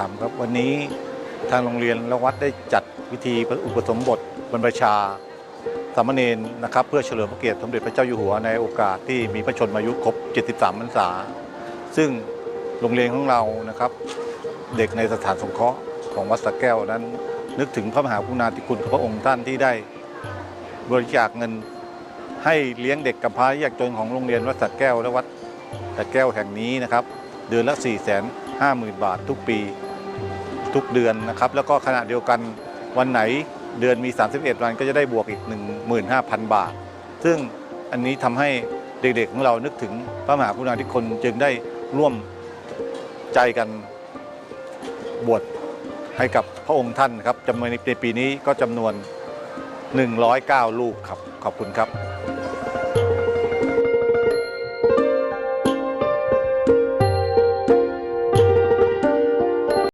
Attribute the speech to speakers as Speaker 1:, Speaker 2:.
Speaker 1: ครับครับวันนี้ทางโรงเรียนและวัดได้จัดพิธีอุปสมบทบรรพชาสามเณรนะครับ เพื่อเฉลิมพระเกียรติสมเด็จพระเจ้าอยู่หัวในโอกาสที่มีพระชนมายุครบ 73 พรรษา ซึ่งโรงเรียนของเรานะครับ เด็กในสถานสงเคราะห์ของวัดสระแก้วนั้น นึกถึงพระมหากรุณาธิคุณของพระองค์ท่านที่ได้บริจาคเงินให้เลี้ยงเด็กกำพร้ายากจนของโรงเรียนวัดสระแก้วและวัดสะแก้วแห่งนี้นะครับ เดือนละ 4 5 0 0 0 0 บาททุกปี ทุกเดือนนะครับ แล้วก็ขณะเดียวกันวันไหนเดือนมี 31 วันก็จะได้บวกอีก 15,000 บาท ซึ่งอันนี้ทำให้เด็กๆของเรานึกถึงพระมหากรุณาธิคุณจึงได้ร่วมใจกันบวชให้กับพระองค์ท่านครับจำนวนในปีนี้ก็จำนวน 109 ลูกครับ ขอบคุณครับ